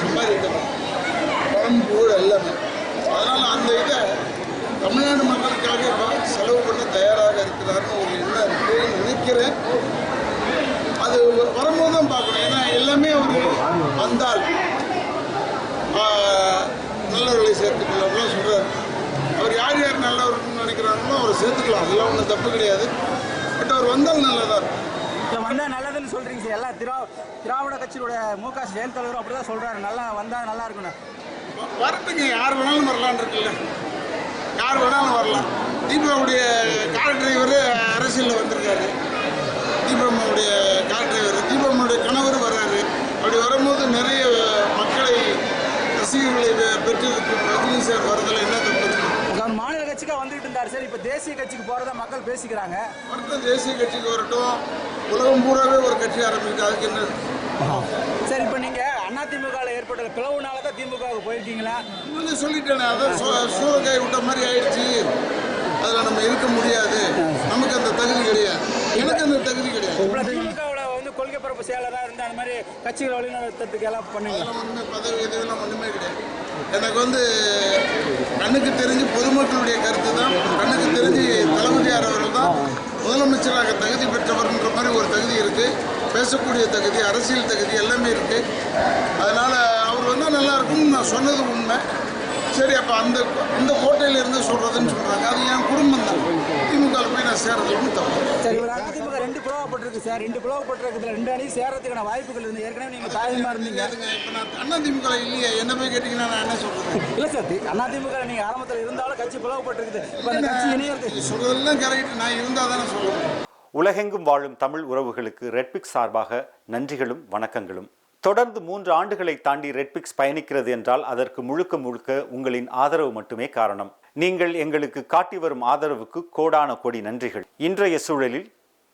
சம்பாதிக்கணும் பணம் புகழ் எல்லாமே அதனால் அந்த இதை தமிழ்நாடு மக்களுக்காக செலவு பண்ண தயாராக இருக்கிறாருன்னு ஒரு எண்ணம் இருக்குன்னு நினைக்கிறேன். அது வரும்போது தான் பார்க்கணும். ஏன்னா எல்லாமே ஒரு வந்தால் நல்லவர்களை சேர்த்துக்கொள்ளலாம் சொல்கிறார் அவர் யார் யார் நல்லவர்னு நினைக்கிறாங்களோ அவரை சேர்த்துக்கலாம். அதெல்லாம் ஒன்றும் தப்பு கிடையாது. பட் அவர் வந்தால் நல்லதாக இருக்கும். வந்தால் நல்ல வந்து சொல்றீங்க. சார் எல்லா திரா திராவிட கட்சியோட மு க ஸ்டாலின் தலைவரும் அப்படிதான் சொல்றாரு. நல்லா வந்தா நல்லா இருக்கும்னு. வ- யார் வேணாலும் வரலான்னு இருக்குல்ல. யார் வேணாலும் வரலாம். தீபாவுடைய கார் டிரைவர் அரசியலில் வந்திருக்காரு. தீபம்மாவுடைய கார் டிரைவர் தீபம்மாவுடைய கணவர் வர்றாரு. அப்படி வரும்போது நிறைய மக்களை ரசிகர்களை பெ- ரஜினி சார் வரதில் என்ன தப்பு? கட்சிக்காக வந்துகிட்டு இருந்தார். சார் இப்போ தேசிய கட்சிக்கு போறதா மக்கள் பேசிக்கிறாங்க. வரட்டும் தேசிய கட்சிக்கு வரட்டும். உலகம் பூராவே ஒரு கட்சி ஆரம்பிக்குது. அதுக்கு என்ன? சார் இப்போ நீங்க அதிமுகவில் ஏற்பட்ட பிளவுனால தான் திமுகவுக்கு போயிருக்கீங்களா? முன்னாடி சொல்லிட்டேனே அதான் சூ- சூறக்காய் விட்ட மாதிரி ஆயிடுச்சு. அதில் நம்ம இருக்க முடியாது. நமக்கு அந்த தகுதி கிடையாது. எனக்கு அந்த தகுதி கிடையாது. திமுகவில் வந்து கொள்கை பரப்பு செயலராக இருந்து அந்த மாதிரி கட்சிகளை வழிநடத்துறதுக்கு எல்லாம் பண்ணுங்க பதவி எனக்கு வந்து கண்ணுக்கு தெரிஞ்சு பொதுமக்களுடைய கருத்து தான். கண்ணுக்கு தெரிஞ்சு தளபதியார் அவர்கள் தான். முதலமைச்சராக தகுதி பெற்றவர்ன்ற மாதிரி ஒரு தகுதி இருக்குது பேசக்கூடிய தகுதி அரசியல் தகுதி எல்லாமே இருக்குது அதனால் அவர் வந்தால் நல்லாயிருக்கும்னு நான் சொன்னது உண்மை. சரி அப்போ அந்த இந்த கோட்டையிலேருந்து சொல்கிறதுன்னு சொல்கிறாங்க அது என் குடும்பம் தான். திமுக போய் நான் சேர்றதுன்னு தப்பு சரி ஒரு அதிமுக ரெண்டு பிளவுபட்டிருக்கு சார். ரெண்டு பிளவுபட்டிருக்கிறதுல ரெண்டு அணி சேரத்துக்கான வாய்ப்புகள் இருந்து ஏற்கனவே நீங்க தாயமா இருந்தீங்க. இப்போ நான் அண்ணா திமுக இல்லையே. என்ன போய் கேட்டிங்கன்னா நான் என்ன சொல்றது? இல்ல சார் அதிமுக நீங்க ஆரம்பத்தில் இருந்தாலும் கட்சி பிளவுபட்டிருக்குது. இப்போ அந்த கட்சி இணையறது. சொல்றதெல்லாம் கரெக்ட் நான் இருந்தால் தானே சொல்லுவேன் உலகெங்கும் வாழும் தமிழ் உறவுகளுக்கு ரெட்பிக்ஸ் சார்பாக நன்றிகளும் வணக்கங்களும். தொடர்ந்து மூன்று ஆண்டுகளை தாண்டி ரெட்பிக்ஸ் பயணிக்கிறது என்றால் அதற்கு முழுக்க முழுக்க உங்களின் ஆதரவு மட்டுமே காரணம். நீங்கள் எங்களுக்கு காட்டி வரும் ஆதரவுக்கு கோடான கோடி நன்றிகள். இன்றைய சூழலில்